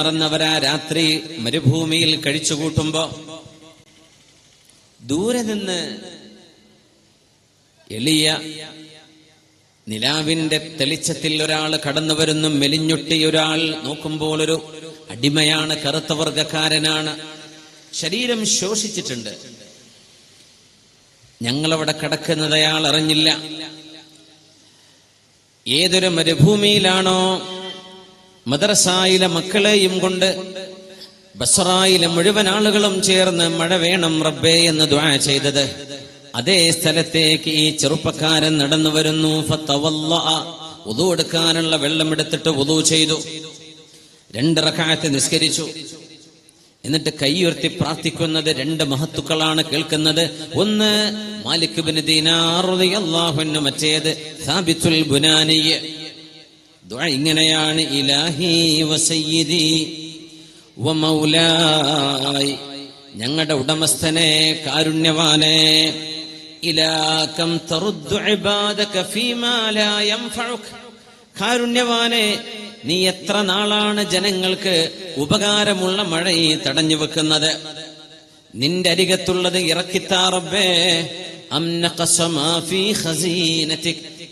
മറന്നവരാ രാത്രി മരുഭൂമിയിൽ കഴിച്ചുകൂട്ടുമ്പോ ദൂരെ നിന്ന് എളിയ നിലാവിന്റെ തെളിച്ചത്തിൽ ഒരാൾ കടന്നു വരുന്നു. മെലിഞ്ഞൊട്ടി ഒരാൾ നോക്കുമ്പോൾ ഒരു അടിമയാണ് കറുത്ത വർഗക്കാരനാണ് ശരീരം ശോഷിച്ചിട്ടുണ്ട്. ഞങ്ങളവിടെ കിടക്കുന്നത് അയാൾ അറിഞ്ഞില്ല. ഏതൊരു മരുഭൂമിയിലാണോ മദ്രസായിലെ മക്കളെയും കൊണ്ട് ബസറായിലെ മുഴുവൻ ആളുകളും ചേർന്ന് മഴ വേണം റബ്ബേ എന്ന് ദ്വാ ചെയ്തത്. അതേ സ്ഥലത്തേക്ക് ഈ ചെറുപ്പക്കാരൻ നടന്നു വരുന്നു. ഉതു എടുക്കാനുള്ള വെള്ളം എടുത്തിട്ട് ഉതു ചെയ്തു. രണ്ട് റക്കായത്ത് നിസ്കരിച്ചു. എന്നിട്ട് കൈയുയർത്തി പ്രാർത്ഥിക്കുന്നത് രണ്ട് മഹത്തുക്കളാണ് കേൾക്കുന്നത്. ഒന്ന് മാലിക് ബിൻ ദീനാർ റളിയല്ലാഹു മറ്റേത് സാബിത്തുൽ ബുനാനിയ്. ഇങ്ങനെയാണ് ഇലാഹി വസയ്യിദി വമൗലായി ഞങ്ങളുടെ ഉടമസ്ഥനെ കാരുണ്യവാനെ ഇലാകം തറുദ്ദു ഇബാദക ഫീമാ ലാ യൻഫഉക കാരുണ്യവാനെ നീ എത്ര നാളാണ് ജനങ്ങൾക്ക് ഉപകാരമുള്ള മഴയെ തടഞ്ഞു വെക്കുന്നത്? നിന്റെ അരികത്തുള്ളത് ഇറക്കിത്താറബേ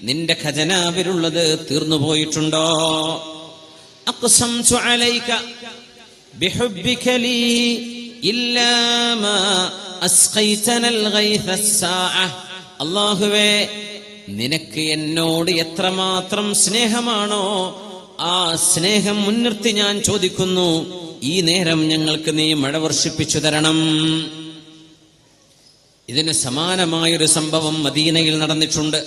നിന്റെ ഖജനാവിലുള്ളത് തീർന്നു പോയിട്ടുണ്ടോ? അള്ളാഹുവേ നിനക്ക് എന്നോട് എത്രമാത്രം സ്നേഹമാണോ ആ സ്നേഹം മുൻനിർത്തി ഞാൻ ചോദിക്കുന്നു. ഈ നേരം ഞങ്ങൾക്ക് നീ മഴ വർഷിപ്പിച്ചു തരണം. ഇതിന് സമാനമായൊരു സംഭവം മദീനയിൽ നടന്നിട്ടുണ്ട്.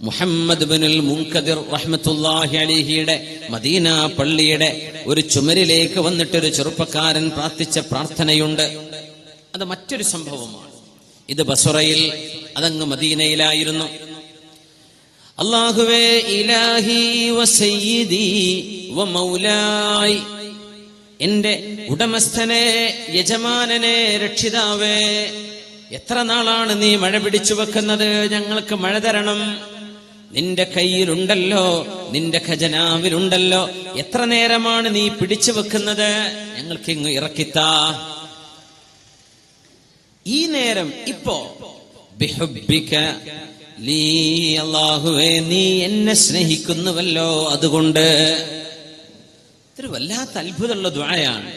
മുഹമ്മദ് ബിനുൽ മുൻകദിർ റഹ്മത്തുല്ലാഹി അലിഹിയുടെ മദീന പള്ളിയുടെ ഒരു ചുമരിലേക്ക് വന്നിട്ടൊരു ചെറുപ്പക്കാരൻ പ്രാർത്ഥിച്ച പ്രാർത്ഥനയുണ്ട്. അത് മറ്റൊരു സംഭവമാണ്. ഇത് ബസുറയിൽ അതങ്ങ് മദീനയിലായിരുന്നു. അള്ളാഹുവേ ഇലാഹി വമൗലായി എന്റെ ഉടമസ്ഥനെ യജമാനനെ രക്ഷിതാവേ എത്ര നാളാണ് നീ മഴ പിടിച്ചു വെക്കുന്നത്? ഞങ്ങൾക്ക് മഴ തരണം. നിന്റെ കയ്യിലുണ്ടല്ലോ നിന്റെ ഖജനാവിലുണ്ടല്ലോ. എത്ര നേരമാണ് നീ പിടിച്ചു വെക്കുന്നത്? ഞങ്ങൾക്ക് ഇങ്ങ് ഇറക്കിത്താ. ഈ നേരം ഇപ്പോ ലീ നീ എന്നെ സ്നേഹിക്കുന്നുവല്ലോ. അതുകൊണ്ട് ഇതൊരു വല്ലാത്ത അത്ഭുതമുള്ള ദ്വായാണ്.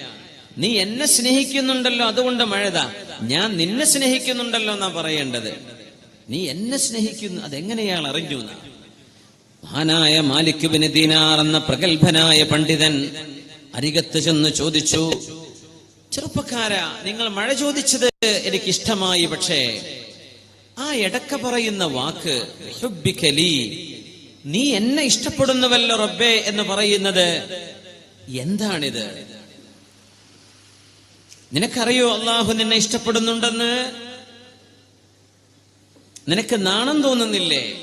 നീ എന്നെ സ്നേഹിക്കുന്നുണ്ടല്ലോ അതുകൊണ്ട് മഴത ഞാൻ നിന്നെ സ്നേഹിക്കുന്നുണ്ടല്ലോ എന്നാ പറയേണ്ടത് നീ എന്നെ സ്നേഹിക്കുന്നു അതെങ്ങനെയാണ് അറിഞ്ഞു. മഹാനായ മാലിക് ബിൻ ദീനാർ എന്ന പ്രഗത്ഭനായ പണ്ഡിതൻ അരികത്ത് ചെന്ന് ചോദിച്ചു ചെറുപ്പക്കാരാ നിങ്ങൾ മഴ ചോദിച്ചത് എനിക്ക് ഇഷ്ടമായി പക്ഷേ ആ ഇടക്ക പറയുന്ന വാക്ക് നീ എന്നെ ഇഷ്ടപ്പെടുന്നുവല്ലോ റബ്ബേ എന്ന് പറയുന്നത് എന്താണിത് നിനക്കറിയോ അള്ളാഹു നിന്നെ ഇഷ്ടപ്പെടുന്നുണ്ടെന്ന്? നിനക്ക് നാണം തോന്നുന്നില്ലേ?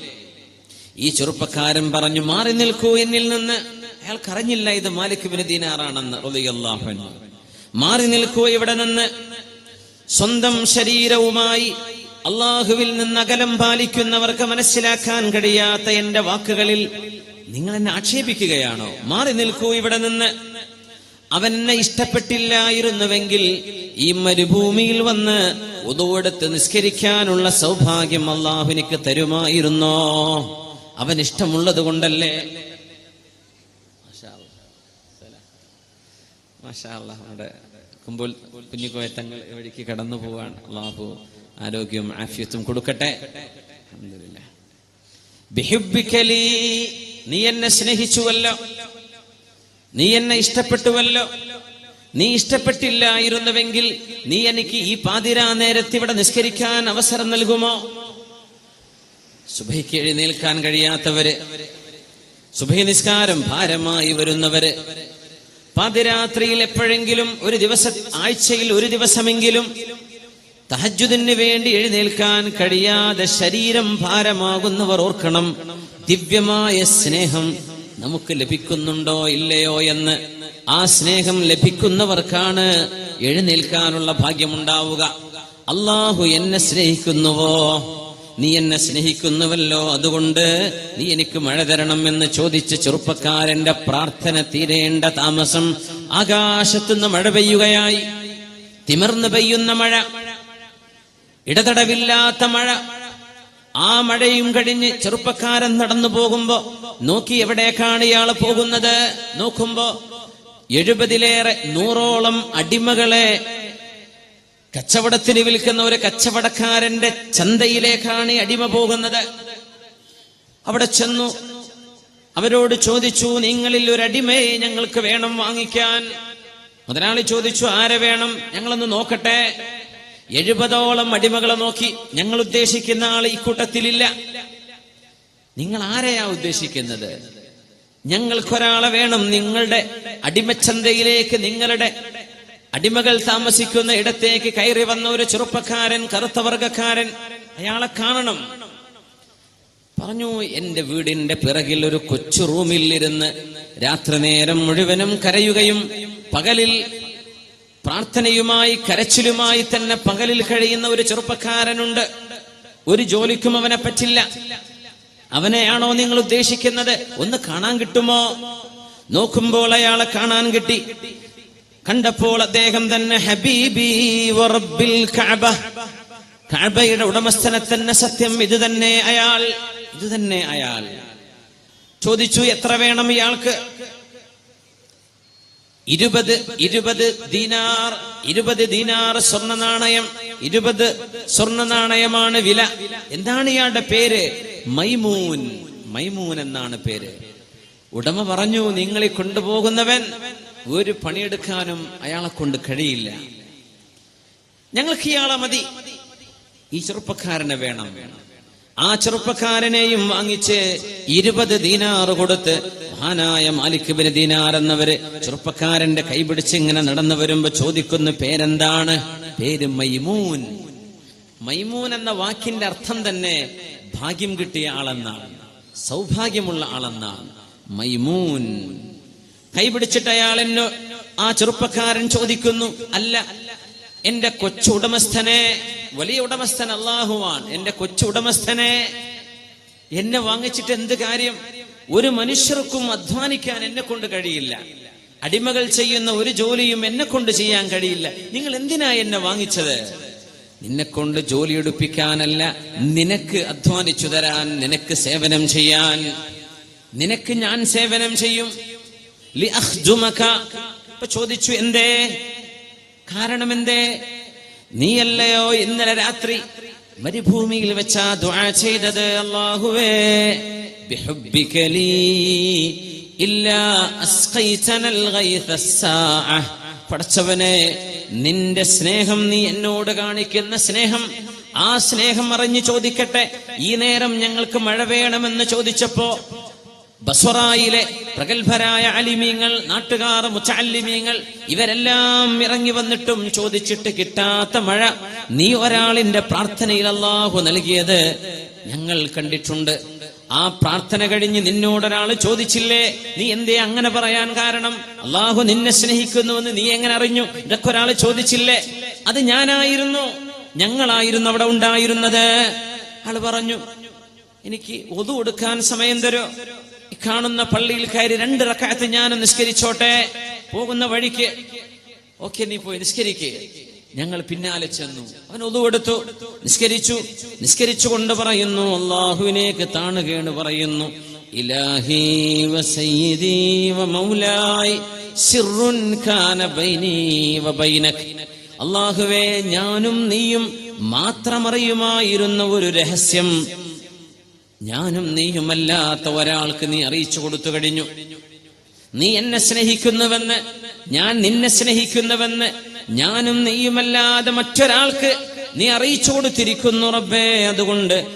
ഈ ചെറുപ്പക്കാരൻ പറഞ്ഞു മാറി നിൽക്കൂ എന്നിൽ നിന്ന്. അയാൾക്ക് അറിഞ്ഞില്ല ഇത് മാലിക് ബിൻ ദീനാറാണെന്ന്. റളിയല്ലാഹു അൻഹു. മാറി നിൽക്കൂ ഇവിടെ നിന്ന്. സ്വന്തം ശരീരവുമായി അള്ളാഹുവിൽ നിന്ന് അകലം പാലിക്കുന്നവർക്ക് മനസ്സിലാക്കാൻ കഴിയാത്ത എന്റെ വാക്കുകളിൽ നിങ്ങൾ എന്നെ ആക്ഷേപിക്കുകയാണോ? മാറി നിൽക്കൂ ഇവിടെ നിന്ന്. അവൻ എന്നെ ഇഷ്ടപ്പെട്ടില്ലായിരുന്നുവെങ്കിൽ ഈ മരുഭൂമിയിൽ വന്ന് ഉതുവെടുത്ത് നിസ്കരിക്കാനുള്ള സൗഭാഗ്യം അള്ളാഹു എനിക്ക് തരുമായിരുന്നോ? അവൻ ഇഷ്ടമുള്ളത് കൊണ്ടല്ലേ? നമ്മുടെ കുഞ്ഞുകോയത്തങ്ങൾ വഴിക്ക് കടന്നു പോവാണ്. അള്ളാഹു ആരോഗ്യവും ആഫിയത്തും കൊടുക്കട്ടെ. നീ എന്നെ സ്നേഹിച്ചുവല്ലോ. നീ എന്നെ ഇഷ്ടപ്പെട്ടുവല്ലോ. നീ ഇഷ്ടപ്പെട്ടില്ലായിരുന്നുവെങ്കിൽ നീ എനിക്ക് ഈ പാതിരാ നേരത്ത് ഇവിടെ നിസ്കരിക്കാൻ അവസരം നൽകുമോ? സുബൈക്ക് എഴുന്നേൽക്കാൻ കഴിയാത്തവര് സുബൈ നിസ്കാരം ഭാരമായി വരുന്നവര് പാതിരാത്രിയിൽ എപ്പോഴെങ്കിലും ഒരു ദിവസ ആഴ്ചയിൽ ഒരു ദിവസമെങ്കിലും തഹജുദിന് വേണ്ടി എഴുന്നേൽക്കാൻ കഴിയാതെ ശരീരം ഭാരമാകുന്നവർ ഓർക്കണം. ദിവ്യമായ സ്നേഹം നമുക്ക് ലഭിക്കുന്നുണ്ടോ ഇല്ലയോ എന്ന് ആ സ്നേഹം ലഭിക്കുന്നവർക്കാണ് എഴുന്നേൽക്കാനുള്ള ഭാഗ്യമുണ്ടാവുക. അള്ളാഹു എന്നെ സ്നേഹിക്കുന്നുവോ? നീ എന്നെ സ്നേഹിക്കുന്നുവല്ലോ. അതുകൊണ്ട് നീ എനിക്ക് മഴ തരണം എന്ന് ചോദിച്ച് ചെറുപ്പക്കാരന്റെ പ്രാർത്ഥന തീരേണ്ട താമസം ആകാശത്തുനിന്ന് മഴ പെയ്യുകയായി. തിമർന്നു പെയ്യുന്ന മഴ. ഇടതടവില്ലാത്ത മഴ. ആ മഴയും കഴിഞ്ഞ് ചെറുപ്പക്കാരൻ നടന്നു പോകുമ്പോ നോക്കി എവിടേക്കാണ് ഇയാൾ പോകുന്നത്? നോക്കുമ്പോ എഴുപതിലേറെ നൂറോളം അടിമകളെ കച്ചവടത്തിന് വിൽക്കുന്ന ഒരു കച്ചവടക്കാരന്റെ ചന്തയിലേക്കാണ് അടിമ പോകുന്നത്. അവിടെ ചെന്നു. അവരോട് ചോദിച്ചു നിങ്ങളിൽ ഒരു അടിമയെ ഞങ്ങൾക്ക് വേണം വാങ്ങിക്കാൻ. മുതലാളി ചോദിച്ചു ആരെ വേണം? ഞങ്ങളൊന്ന് നോക്കട്ടെ. എഴുപതോളം അടിമകളെ നോക്കി ഞങ്ങൾ ഉദ്ദേശിക്കുന്ന ആൾ ഈ കൂട്ടത്തിലില്ല. നിങ്ങൾ ആരെയാ ഉദ്ദേശിക്കുന്നത്? ഞങ്ങൾക്കൊരാളെ വേണം നിങ്ങളുടെ അടിമച്ചന്തയിലേക്ക് നിങ്ങളുടെ അടിമകൾ താമസിക്കുന്ന ഇടത്തേക്ക് കയറി വന്ന ഒരു ചെറുപ്പക്കാരൻ കറുത്ത വർഗക്കാരൻ അയാളെ കാണണം. പറഞ്ഞു എന്റെ വീടിന്റെ പിറകിൽ ഒരു കൊച്ചു റൂമിൽ ഇരുന്ന് രാത്രി നേരം മുഴുവനും കരയുകയും പകലിൽ പ്രാർത്ഥനയുമായി കരച്ചിലുമായി തന്നെ പകലിൽ കഴിയുന്ന ഒരു ചെറുപ്പക്കാരനുണ്ട്. ഒരു ജോലിക്കും അവനെ പറ്റില്ല. അവനെയാണോ നിങ്ങൾ ഉദ്ദേശിക്കുന്നത്? ഒന്ന് കാണാൻ കിട്ടുമോ? നോക്കുമ്പോൾ അയാളെ കാണാൻ കിട്ടി. കണ്ടപ്പോൾ അദ്ദേഹം തന്നെ ഹബീബി കഅബയുടെ ഉടമസ്ഥനെ തന്നെ സത്യം ഇത് തന്നെ അയാൾ ഇത് തന്നെ അയാൾ. ചോദിച്ചു എത്ര വേണം ഇയാൾക്ക്? ഇരുപത് ഇരുപത് ദിനാർ ഇരുപത് ദിനാർ സ്വർണ നാണയം ഇരുപത് സ്വർണ നാണയമാണ് വില. എന്താണ് ഇയാളുടെ പേര്? മൈമൂൻ മൈമൂൻ എന്നാണ് പേര്. ഉടമ പറഞ്ഞു നിങ്ങളെ കൊണ്ടുപോകുന്നവൻ ഒരു പണിയെടുക്കാനും അയാളെ കൊണ്ട് കഴിയില്ല. ഞങ്ങൾക്ക് ഇയാളെ മതി. ഈ ചെറുപ്പക്കാരനെ വേണം വേണം. ആ ചെറുപ്പക്കാരനെയും വാങ്ങിച്ച് ഇരുപത് ദീനാറ് കൊടുത്ത് മഹാനായ മാലിക് ബിൻ ദീനാർ എന്നവര് ചെറുപ്പക്കാരന്റെ കൈപിടിച്ച് ഇങ്ങനെ നടന്നു വരുമ്പോ ചോദിക്കുന്ന പേരെന്താണ്? പേര് മൈമൂൻ. മൈമൂൻ എന്ന വാക്കിന്റെ അർത്ഥം തന്നെ ഭാഗ്യം കിട്ടിയ ആളെന്നാണ് സൗഭാഗ്യമുള്ള ആളെന്നാണ്. മൈമൂൻ. കൈപിടിച്ചിട്ട് അയാൾ ആ ചെറുപ്പക്കാരൻ ചോദിക്കുന്നു അല്ല എന്റെ കൊച്ചു ഉടമസ്ഥനെ വലിയ ഉടമസ്ഥൻ അള്ളാഹുവാൻ എന്റെ കൊച്ചു ഉടമസ്ഥനെ എന്നെ വാങ്ങിച്ചിട്ട് എന്ത് കാര്യം? ഒരു മനുഷ്യർക്കും അധ്വാനിക്കാൻ എന്നെ കൊണ്ട് കഴിയില്ല. അടിമകൾ ചെയ്യുന്ന ഒരു ജോലിയും എന്നെ കൊണ്ട് ചെയ്യാൻ കഴിയില്ല. നിങ്ങൾ എന്തിനാ എന്നെ വാങ്ങിച്ചത്? നിന്നെ കൊണ്ട് ജോലി എടുപ്പിക്കാനല്ല നിനക്ക് അധ്വാനിച്ചു തരാൻ നിനക്ക് സേവനം ചെയ്യാൻ. നിനക്ക് ഞാൻ സേവനം ചെയ്യും. ചോദിച്ചു എന്തേ? കാരണം എന്തേ നീയല്ലയോ ഇന്നലെ രാത്രി മരുഭൂമിയിൽ വെച്ചാ ദുആ ചെയ്തത് അല്ലാഹുവേ. ബിഹുബ്ബിക ലീ ഇല്ലാ അസ്ഖൈതനൽ ഗൈഥ അസ്സാഅ പടച്ചവനെ നിന്റെ സ്നേഹം നീ എന്നോട് കാണിക്കുന്ന സ്നേഹം ആ സ്നേഹം അറിഞ്ഞു ചോദിക്കട്ടെ. ഈ നേരം ഞങ്ങൾക്ക് മഴ വേണമെന്ന് ചോദിച്ചപ്പോ ബസ്വറായിലെ പ്രഗത്ഭരായ അലിമീങ്ങൾ നാട്ടുകാർ മുച്ചാലിമീങ്ങൾ ഇവരെല്ലാം ഇറങ്ങി വന്നിട്ടും ചോദിച്ചിട്ട് കിട്ടാത്ത മഴ. നീ ഒരാളിന്റെ പ്രാർത്ഥനയിൽ അള്ളാഹു നൽകിയത് ഞങ്ങൾ കണ്ടിട്ടുണ്ട്. ആ പ്രാർത്ഥന കഴിഞ്ഞ് നിന്നോടൊരാൾ ചോദിച്ചില്ലേ നീ എന്തേ അങ്ങനെ പറയാൻ കാരണം? അള്ളാഹു നിന്നെ സ്നേഹിക്കുന്നുവെന്ന് നീ എങ്ങനെ അറിഞ്ഞു? ഇതൊക്കെ ഒരാൾ ചോദിച്ചില്ലേ? അത് ഞാനായിരുന്നു. ഞങ്ങളായിരുന്നു അവിടെ ഉണ്ടായിരുന്നത്. ആൾ പറഞ്ഞു എനിക്ക് ഒതു കൊടുക്കാൻ സമയം തരോ. കാണുന്ന പള്ളിയിൽ കയറി രണ്ട് റക്കായത്ത് ഞാൻ നിസ്കരിച്ചോട്ടെ. പോകുന്ന വഴിക്ക്. ഓക്കെ നീ പോയി നിസ്കരിക്കേ. ഞങ്ങൾ പിന്നാലെ ചെന്നു. അവൻ ഒതുവെടുത്തു നിസ്കരിച്ചു. നിസ്കരിച്ചു കൊണ്ട് പറയുന്നു അള്ളാഹുവിനേക്ക് താണുകേണ് പറയുന്നു. ഇലാഹി വസയ്യിദി വമൗലായി സിർറുൻ കാന വബൈനക് അള്ളാഹുവേ ഞാനും നീയും മാത്രമറിയുമായിരുന്ന ഒരു രഹസ്യം. ഞാനും നീയുമല്ലാത്ത ഒരാൾക്ക് നീ അറിയിച്ചു കൊടുത്തു കഴിഞ്ഞു. നീ എന്നെ സ്നേഹിക്കുന്നുവെന്ന് ഞാൻ നിന്നെ സ്നേഹിക്കുന്നുവെന്ന് ഞാനും നീയുമല്ലാതെ മറ്റൊരാൾക്ക് നീ അറിയിച്ചു കൊടുത്തിരിക്കുന്നു റബ്ബേ. അതുകൊണ്ട്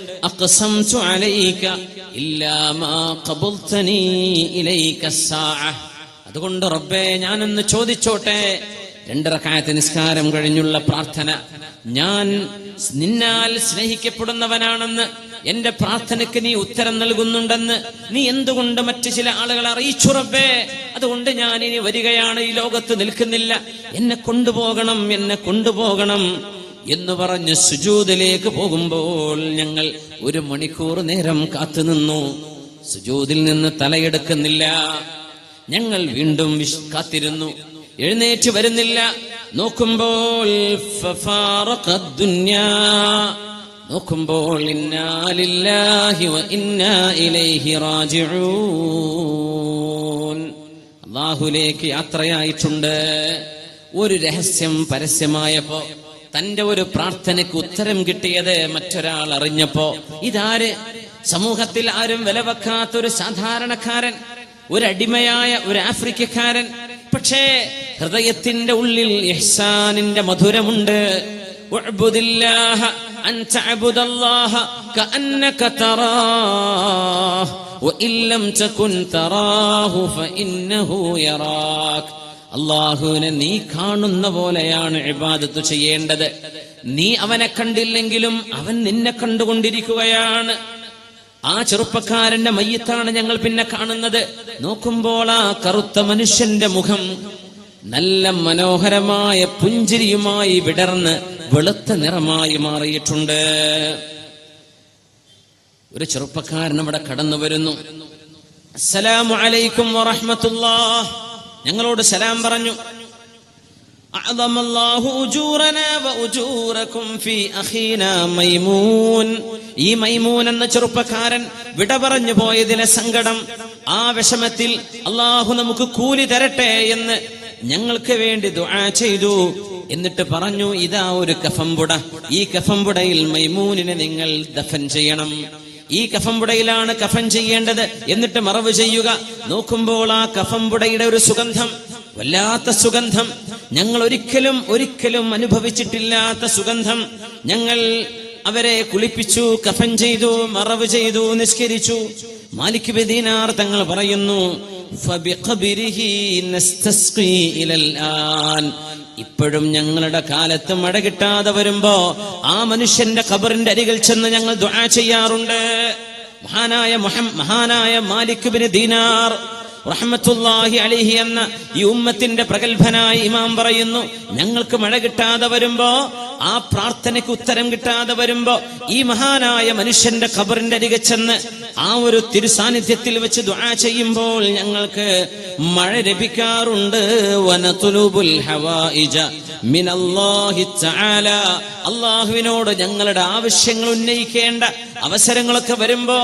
അതുകൊണ്ട് റബ്ബേ ഞാനൊന്ന് ചോദിച്ചോട്ടെ. രണ്ടറക്കായത്ത് നിസ്കാരം കഴിഞ്ഞുള്ള പ്രാർത്ഥന. ഞാൻ നിന്നാൽ സ്നേഹിക്കപ്പെടുന്നവനാണെന്ന് എന്റെ പ്രാർത്ഥനയ്ക്ക് നീ ഉത്തരം നൽകുന്നുണ്ടെന്ന് നീ എന്തുകൊണ്ട് മറ്റു ചില ആളുകളെ അറിയിച്ചു റബ്ബേ? അതുകൊണ്ട് ഞാൻ ഇനി വരികയാണ് ഈ ലോകത്ത് നിൽക്കുന്നില്ല. എന്നെ കൊണ്ടുപോകണം എന്നെ കൊണ്ടുപോകണം എന്ന് പറഞ്ഞ് സുജൂതിലേക്ക് പോകുമ്പോൾ ഞങ്ങൾ ഒരു മണിക്കൂർ നേരം കാത്തുനിന്നു സുജൂതിൽ നിന്ന് തലയെടുക്കുന്നില്ല. ഞങ്ങൾ വീണ്ടും കാത്തിരുന്നു. എഴുന്നേറ്റ് വരുന്നില്ല. നോക്കുമ്പോൾ. നോക്കുമ്പോൾ ഇന്നാലില്ലാഹി വ ഇന്നാ ഇലൈഹി റാജിഊൻ. അള്ളാഹുലേക്ക് യാത്രയായിട്ടുണ്ട്. ഒരു രഹസ്യം പരസ്യമായപ്പോ തന്റെ ഒരു പ്രാർത്ഥനയ്ക്ക് ഉത്തരം കിട്ടിയത് മറ്റൊരാൾ അറിഞ്ഞപ്പോ ഇതാര്? സമൂഹത്തിൽ ആരും വില വെക്കാത്ത ഒരു സാധാരണക്കാരൻ ഒരു അടിമയായ ഒരു ആഫ്രിക്കക്കാരൻ. പക്ഷേ ഹൃദയത്തിന്റെ ഉള്ളിൽ ഇഹ്സാനിന്റെ മധുരമുണ്ട്. أن تعبد الله كأنك تراه وإن لم تكن تراه فإنه يراك അള്ളാഹുവിനെ നീ കാണുന്ന പോലെയാണ് ഇബാദത്ത് ചെയ്യേണ്ടത് നീ അവനെ കണ്ടില്ലെങ്കിലും അവൻ നിന്നെ കണ്ടുകൊണ്ടിരിക്കുകയാണ് ആ ചെറുപ്പക്കാരന്റെ മയ്യത്താണ് ഞങ്ങൾ പിന്നെ കാണുന്നത് നോക്കുമ്പോൾ ആ കറുത്ത മനുഷ്യന്റെ മുഖം നല്ല മനോഹരമായ പുഞ്ചിരിയുമായി വിടർന്ന് വെളുത്ത നിറമായി മാറിയിട്ടുണ്ട്. ഒരു ചെറുപ്പക്കാരൻ അവിടെ കടന്നു വരുന്നു. അസ്സലാമു അലൈക്കും വറഹ്മത്തുള്ളാ ഞങ്ങളോട് സലാം പറഞ്ഞു. ഈ മൈമൂൻ എന്ന ചെറുപ്പക്കാരൻ വിട പറഞ്ഞു പോയതിലെ സങ്കടം ആ വിഷമത്തിൽ അള്ളാഹു നമുക്ക് കൂലി തരട്ടെ എന്ന് ഞങ്ങൾക്ക് വേണ്ടി ദുആ ചെയ്തു. എന്നിട്ട് പറഞ്ഞു ഇതാ ഒരു കഫംപുട. ഈ കഫംപുടയിൽ മൈമൂനിനെ നിങ്ങൾ ദഫൻ ചെയ്യണം. ഈ കഫംപുടയിലാണ് കഫൻ ചെയ്യേണ്ടത്. എന്നിട്ട് മറവ് ചെയ്യുക. നോക്കുമ്പോൾ ആ കഫംപുടയുടെ ഒരു സുഗന്ധം വല്ലാത്ത സുഗന്ധം. ഞങ്ങൾ ഒരിക്കലും ഒരിക്കലും അനുഭവിച്ചിട്ടില്ലാത്ത സുഗന്ധം. ഞങ്ങൾ അവരെ കുളിപ്പിച്ചു കഫൻ ചെയ്തു മറവ് ചെയ്തു നിസ്കരിച്ചു. മാലിക് ബദീനാർ തങ്ങൾ പറയുന്നു ഇപ്പോഴും ഞങ്ങളുടെ കാലത്ത് മഴ കിട്ടാതെ വരുമ്പോ ആ മനുഷ്യന്റെ ഖബറിന്റെ അരികിൽ ചെന്ന് ഞങ്ങൾ ദുആ ചെയ്യാറുണ്ട്. മഹാനായ മഹാനായ മാലിക് ബിൻ ദീനാർ റഹ്മത്തുല്ലാഹി അലിഹി എന്ന ഈ ഉമ്മത്തിന്റെ പ്രഗത്ഭനായ ഇമാം പറയുന്നു ഞങ്ങൾക്ക് മഴ കിട്ടാതെ വരുമ്പോ ആ പ്രാർത്ഥനയ്ക്ക് ഉത്തരം കിട്ടാതെ വരുമ്പോ ഈ മഹാനായ മനുഷ്യന്റെ ഖബറിന്റെ അരികെ ചെന്ന് ആ ഒരു തിരുസാന്നിധ്യത്തിൽ വെച്ച് ദുആ ചെയ്യുമ്പോൾ ഞങ്ങൾക്ക് മഴ ലഭിക്കാറുണ്ട്. വനതുലുബുൽ ഹവായിജ മിനല്ലാഹി തആല അള്ളാഹുവിനോട് ഞങ്ങളുടെ ആവശ്യങ്ങൾ ഉന്നയിക്കേണ്ട അവസരങ്ങളൊക്കെ വരുമ്പോ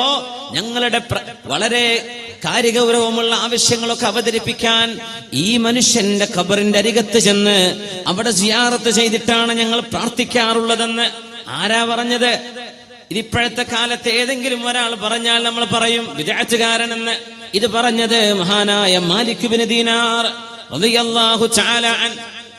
ഞങ്ങളുടെ വളരെ കാര്യഗൗരവമുള്ള ആവശ്യങ്ങളൊക്കെ അവതരിപ്പിക്കാൻ ഈ മനുഷ്യന്റെ ഖബറിന്റെ അരികത്ത് ചെന്ന് അവിടെ സിയാറത്ത് ചെയ്തിട്ടാണ് ഞങ്ങൾ പ്രാർത്ഥിക്കാറുള്ളതെന്ന് ആരാ പറഞ്ഞത്? ഇതിപ്പോഴത്തെ കാലത്ത് ഏതെങ്കിലും ഒരാൾ പറഞ്ഞാൽ നമ്മൾ പറയും വിദാറ്റുകാരനെന്ന് ഇത് പറഞ്ഞത് മഹാനായ മാലിക് ബിൻ ദീനാർ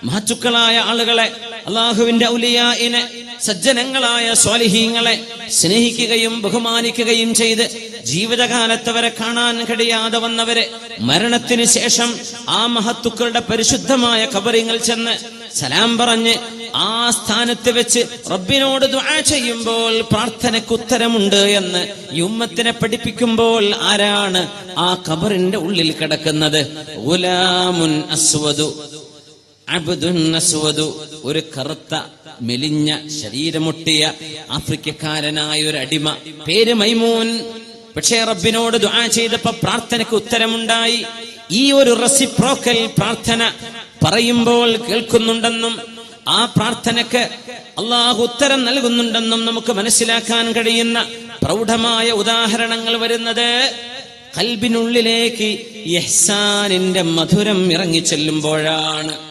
മഹത്തുക്കളായ ആളുകളെ. അള്ളാഹുവിന്റെ ഔലിയായിനെ സജ്ജനങ്ങളായ സ്വാലിഹീങ്ങളെ സ്നേഹിക്കുകയും ബഹുമാനിക്കുകയും ചെയ്ത് ജീവിതകാലത്ത് വരെ കാണാൻ കഴിയാതെ വന്നവരെ മരണത്തിന് ശേഷം ആ മഹത്തുക്കളുടെ പരിശുദ്ധമായ കബറിങ്ങൾ ചെന്ന് സലാം പറഞ്ഞ് ആ സ്ഥാനത്ത് വെച്ച് റബ്ബിനോട് ദുആ ചെയ്യുമ്പോൾ പ്രാർത്ഥനയ്ക്ക് ഉത്തരമുണ്ട് എന്ന് യുമ്മത്തിനെ പഠിപ്പിക്കുമ്പോൾ ആരാണ് ആ കബറിന്റെ ഉള്ളിൽ കിടക്കുന്നത്? അസ്വദു. അബ്ദുൻ അസ്വദു ഒരു കറുത്ത മെലിഞ്ഞ ശരീരമൊട്ടിയ ആഫ്രിക്കക്കാരനായ ഒരു അടിമ പേര് മൈമൂൻ. പക്ഷേ റബ്ബിനോട് ദുആ ചെയ്തപ്പോ പ്രാർത്ഥനയ്ക്ക് ഉത്തരമുണ്ടായി. ഈ ഒരു റെസിപ്രോക്കൽ പ്രാർത്ഥന പറയുമ്പോൾ കേൾക്കുന്നുണ്ടെന്നും ആ പ്രാർത്ഥനയ്ക്ക് അള്ളാഹു ഉത്തരം നൽകുന്നുണ്ടെന്നും നമുക്ക് മനസ്സിലാക്കാൻ കഴിയുന്ന പ്രൗഢമായ ഉദാഹരണങ്ങൾ വരുന്നത് കൽബിനുള്ളിലേക്ക് യഹ്സാനിന്റെ മധുരം ഇറങ്ങിച്ചെല്ലുമ്പോഴാണ്.